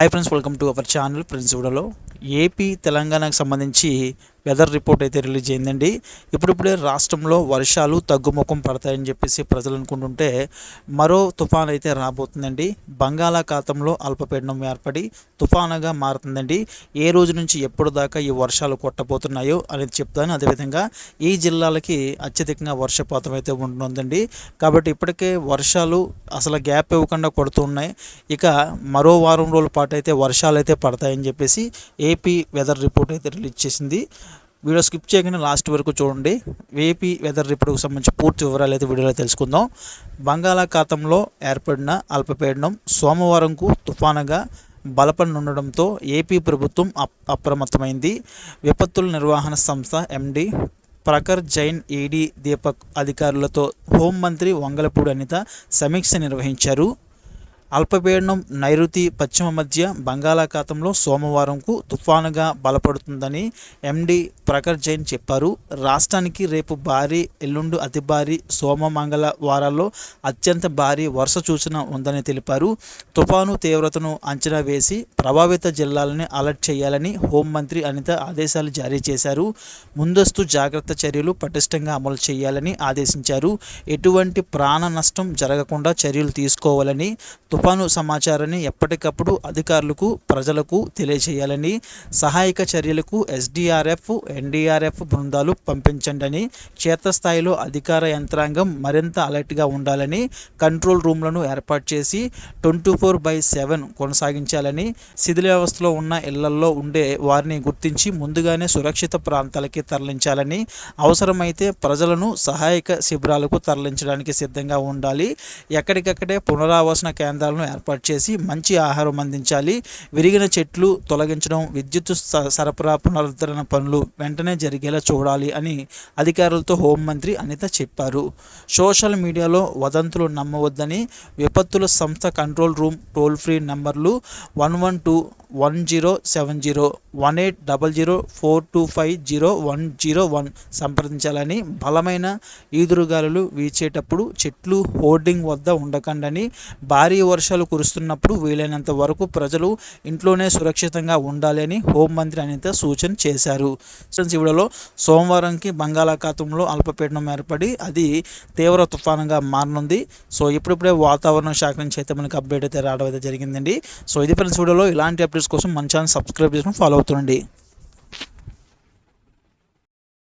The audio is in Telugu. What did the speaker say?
Hi friends welcome to our channel friends వీడియోలో ఏపీ తెలంగాణకు సంబంధించి వెదర్ రిపోర్ట్ అయితే రిలీజ్ అయిందండి. ఇప్పుడిప్పుడే రాష్ట్రంలో వర్షాలు తగ్గుముఖం పడతాయని చెప్పేసి ప్రజలు అనుకుంటుంటే మరో తుఫాన్ అయితే రాబోతుందండి. బంగాళాఖాతంలో అల్పపీడనం ఏర్పడి తుఫానుగా మారుతుందండి. ఏ రోజు నుంచి ఎప్పుడు దాకా ఈ వర్షాలు కొట్టబోతున్నాయో అనేది చెప్తాను. అదేవిధంగా ఈ జిల్లాలకి అత్యధికంగా వర్షపాతం అయితే ఉంటుందండి. కాబట్టి ఇప్పటికే వర్షాలు అసలు గ్యాప్ ఇవ్వకుండా కొడుతున్నాయి ఇక మరో వారం రోజుల పాటు అయితే వర్షాలు అయితే పడతాయని చెప్పేసి ఏపీ వెదర్ రిపోర్ట్ అయితే రిలీజ్ చేసింది. వీడియో స్కిప్ చేయకుండా లాస్ట్ వరకు చూడండి. ఏపీ వెదర్ రిపోర్ట్కి సంబంధించి పూర్తి వివరాలు అయితే వీడియోలో తెలుసుకుందాం. బంగాళాఖాతంలో ఏర్పడిన అల్పపీడనం సోమవారంకు తుఫానుగా బలపడనుండడంతో ఏపీ ప్రభుత్వం అప్ అప్రమత్తమైంది. విపత్తుల నిర్వహణ సంస్థ ఎండి ప్రఖర్ జైన్ ఈడీ దీపక్ అధికారులతో హోంమంత్రి వంగలపూడి అనిత సమీక్ష నిర్వహించారు. అల్పపీడనం నైరుతి పశ్చిమ మధ్య బంగాళాఖాతంలో సోమవారంకు తుఫానుగా బలపడుతుందని ఎండి ప్రఖర్ జైన్ చెప్పారు. రాష్ట్రానికి రేపు భారీ ఎల్లుండి అతి భారీ సోమ మంగళ వారాల్లో అత్యంత భారీ వర్ష సూచన ఉందని తెలిపారు. తుఫాను తీవ్రతను అంచనా వేసి ప్రభావిత జిల్లాలని అలర్ట్ చేయాలని హోంమంత్రి అనిత ఆదేశాలు జారీ చేశారు. ముందస్తు జాగ్రత్త చర్యలు పటిష్టంగా అమలు చేయాలని ఆదేశించారు. ఎటువంటి ప్రాణ నష్టం జరగకుండా చర్యలు తీసుకోవాలని తుఫాను సమాచారాన్ని ఎప్పటికప్పుడు అధికారులకు ప్రజలకు తెలియజేయాలని సహాయక చర్యలకు ఎస్డిఆర్ఎఫ్ ఎన్డీఆర్ఎఫ్ బృందాలు పంపించండి క్షేత్రస్థాయిలో అధికార యంత్రాంగం మరింత అలర్ట్గా ఉండాలని కంట్రోల్ రూమ్లను ఏర్పాటు చేసి ట్వంటీ ఫోర్ బై సెవెన్ కొనసాగించాలని శిథిల వ్యవస్థలో ఉన్న ఇళ్ళల్లో ఉండే వారిని గుర్తించి ముందుగానే సురక్షిత ప్రాంతాలకి తరలించాలని అవసరమైతే ప్రజలను సహాయక శిబిరాలకు తరలించడానికి సిద్ధంగా ఉండాలి ఎక్కడికక్కడే పునరావాసన కేంద్రాలను ఏర్పాటు చేసి మంచి ఆహారం అందించాలి. విరిగిన చెట్లు తొలగించడం విద్యుత్ సరఫరా పునరుద్ధరణ పనులు వెంటనే జరిగేలా చూడాలి అని అధికారులతో హోంమంత్రి అనిత చెప్పారు. సోషల్ మీడియాలో వదంతులు నమ్మవద్దని విపత్తుల సంస్థ కంట్రోల్ రూమ్ టోల్ ఫ్రీ నంబర్లు one one two one zero seven zero one eight double zero four two five zero one zero one సంప్రదించాలని బలమైన ఈదురుగాలులు వీచేటప్పుడు చెట్లు హోర్డింగ్ వద్ద ఉండకండని భారీ వర్షాలు కురుస్తున్నప్పుడు వీలైనంత వరకు ప్రజలు ఇంట్లోనే సురక్షితంగా ఉండాలని హోంమంత్రి అనిత సూచన చేశారు. ఫ్రెండ్స్ సోమవారంకి బంగాళాఖాతంలో అల్పపీడనం ఏర్పడి అది తీవ్ర తుఫానుగా మారనుంది. సో ఇప్పుడిప్పుడే వాతావరణ శాఖ నుంచి అయితే మనకి అప్డేట్ అయితే రావడం అయితే జరిగిందండి. సో ఇది ఫ్రెండ్స్ వీడియోలో ఇలాంటి అప్డేట్స్ కోసం మన ఛానల్ సబ్స్క్రైబ్ చేసుకుని ఫాలో అవుతుండండి.